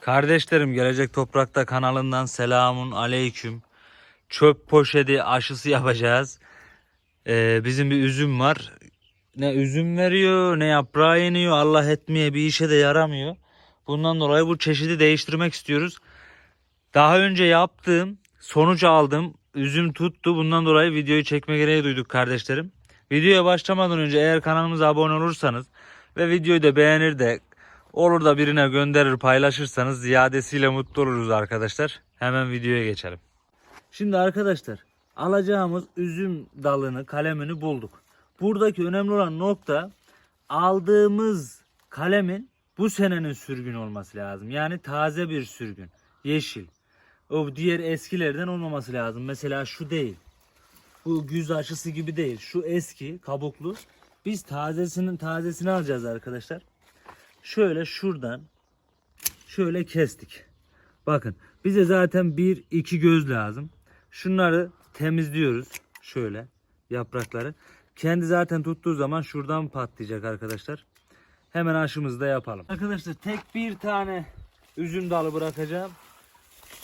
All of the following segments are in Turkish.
Kardeşlerim Gelecek Toprakta kanalından selamun aleyküm. Çöp poşeti aşısı yapacağız. Ee, bizim bir üzüm var. Ne üzüm veriyor ne yaprağı yeniyor. Allah etmeye bir işe de yaramıyor. Bundan dolayı bu çeşidi değiştirmek istiyoruz. Daha önce yaptığım sonuç aldım. Üzüm tuttu. Bundan dolayı videoyu çekme gereği duyduk kardeşlerim. Videoya başlamadan önce eğer kanalımıza abone olursanız ve videoyu da beğenir de olur da birine gönderir paylaşırsanız ziyadesiyle mutlu oluruz arkadaşlar. Hemen videoya geçelim. Şimdi arkadaşlar alacağımız üzüm dalını kalemini bulduk. Buradaki önemli olan nokta aldığımız kalemin bu senenin sürgün olması lazım. Yani taze bir sürgün. Yeşil. O diğer eskilerden olmaması lazım. Mesela şu değil. Bu güz aşısı gibi değil. Şu eski kabuklu. Biz tazesinin tazesini alacağız arkadaşlar. Şöyle şuradan şöyle kestik. Bakın bize zaten bir iki göz lazım. Şunları temizliyoruz. Şöyle yaprakları. Kendi zaten tuttuğu zaman şuradan patlayacak arkadaşlar. Hemen aşımızı da yapalım. Arkadaşlar tek bir tane üzüm dalı bırakacağım.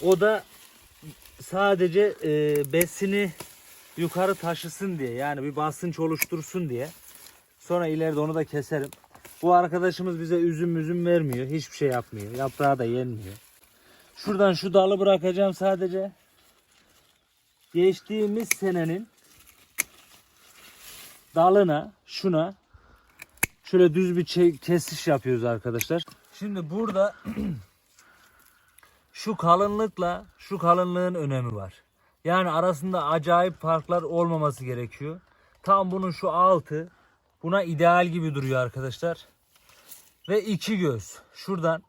O da sadece e, besini yukarı taşısın diye yani bir basınç oluştursun diye. Sonra ileride onu da keserim. Bu arkadaşımız bize üzüm üzüm vermiyor. Hiçbir şey yapmıyor. Yaprağı da yenmiyor. Şuradan şu dalı bırakacağım sadece. Geçtiğimiz senenin dalına şuna şöyle düz bir kesiş yapıyoruz arkadaşlar. Şimdi burada şu kalınlıkla şu kalınlığın önemi var. Yani arasında acayip farklar olmaması gerekiyor. Tam bunun şu altı buna ideal gibi duruyor arkadaşlar. Ve iki göz. Şuradan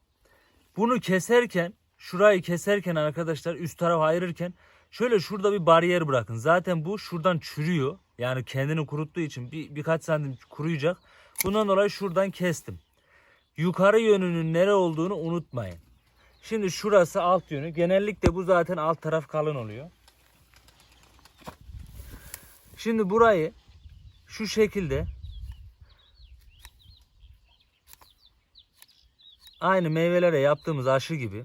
bunu keserken şurayı keserken arkadaşlar üst taraf ayırırken şöyle şurada bir bariyer bırakın. Zaten bu şuradan çürüyor. Yani kendini kuruttuğu için bir, birkaç santim kuruyacak. Bundan dolayı şuradan kestim. Yukarı yönünün nere olduğunu unutmayın. Şimdi şurası alt yönü. Genellikle bu zaten alt taraf kalın oluyor. Şimdi burayı şu şekilde aynı meyvelere yaptığımız aşı gibi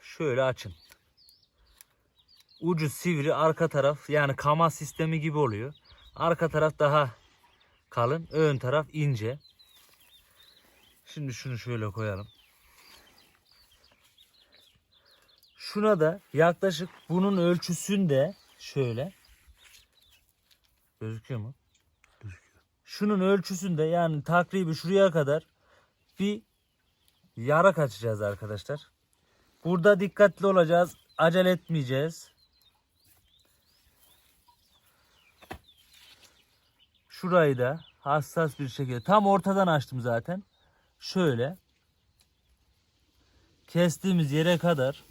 şöyle açın. Ucu sivri arka taraf yani kama sistemi gibi oluyor. Arka taraf daha kalın, ön taraf ince. Şimdi şunu şöyle koyalım. Şuna da yaklaşık bunun ölçüsünde şöyle gözüküyor mu? Gözüküyor. Şunun ölçüsünde yani takribi şuraya kadar bir yarak açacağız arkadaşlar. Burada dikkatli olacağız. Acele etmeyeceğiz. Şurayı da hassas bir şekilde tam ortadan açtım zaten. Şöyle kestiğimiz yere kadar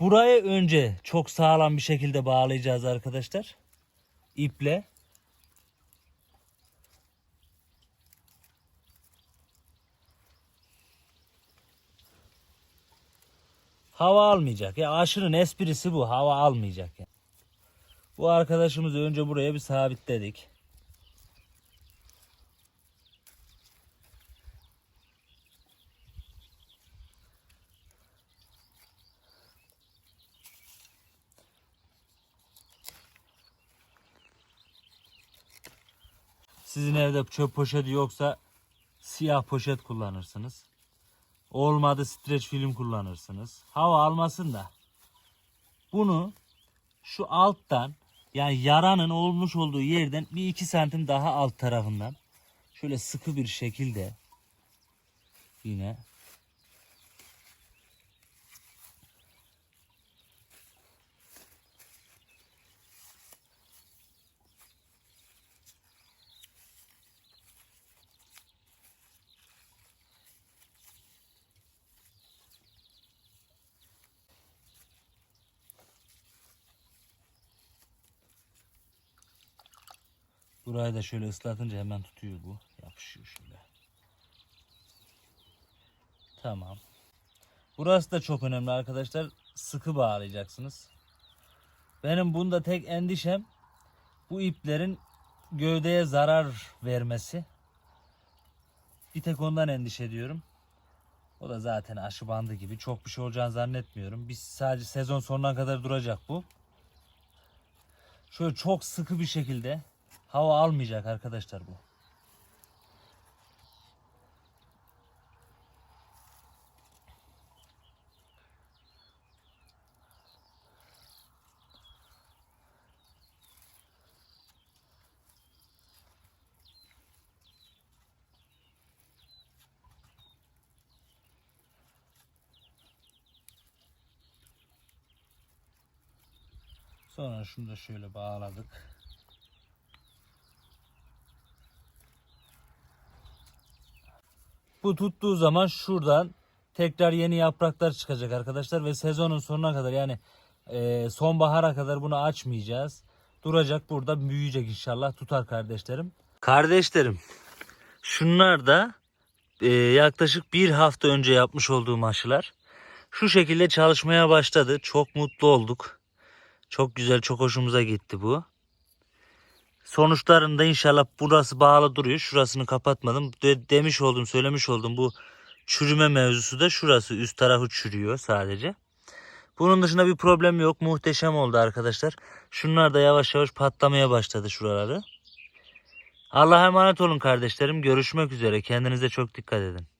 burayı önce çok sağlam bir şekilde bağlayacağız arkadaşlar. İple. Hava almayacak. Ya aşının esprisi bu. Hava almayacak. Yani. Bu arkadaşımızı önce buraya bir sabitledik. Sizin evde çöp poşeti yoksa siyah poşet kullanırsınız. Olmadı streç film kullanırsınız. Hava almasın da. Bunu şu alttan yani yaranın olmuş olduğu yerden bir iki santim daha alt tarafından şöyle sıkı bir şekilde yine Burayı da şöyle ıslatınca hemen tutuyor bu. Yapışıyor şöyle. Tamam. Burası da çok önemli arkadaşlar. Sıkı bağlayacaksınız. Benim bunda tek endişem bu iplerin gövdeye zarar vermesi. Bir tek ondan endişe ediyorum. O da zaten aşı bandı gibi. Çok bir şey olacağını zannetmiyorum. Biz sadece sezon sonuna kadar duracak bu. Şöyle çok sıkı bir şekilde hava almayacak arkadaşlar bu. Sonra şunu da şöyle bağladık. Bu tuttuğu zaman şuradan tekrar yeni yapraklar çıkacak arkadaşlar ve sezonun sonuna kadar yani e, sonbahara kadar bunu açmayacağız. Duracak burada büyüyecek inşallah tutar kardeşlerim. Kardeşlerim şunlar da e, yaklaşık bir hafta önce yapmış olduğum aşılar. Şu şekilde çalışmaya başladı. Çok mutlu olduk. Çok güzel, çok hoşumuza gitti bu. Sonuçlarında inşallah burası bağlı duruyor. Şurasını kapatmadım. De- demiş oldum, söylemiş oldum. Bu çürüme mevzusu da şurası. Üst tarafı çürüyor sadece. Bunun dışında bir problem yok. Muhteşem oldu arkadaşlar. Şunlar da yavaş yavaş patlamaya başladı şuraları. Allah'a emanet olun kardeşlerim. Görüşmek üzere. Kendinize çok dikkat edin.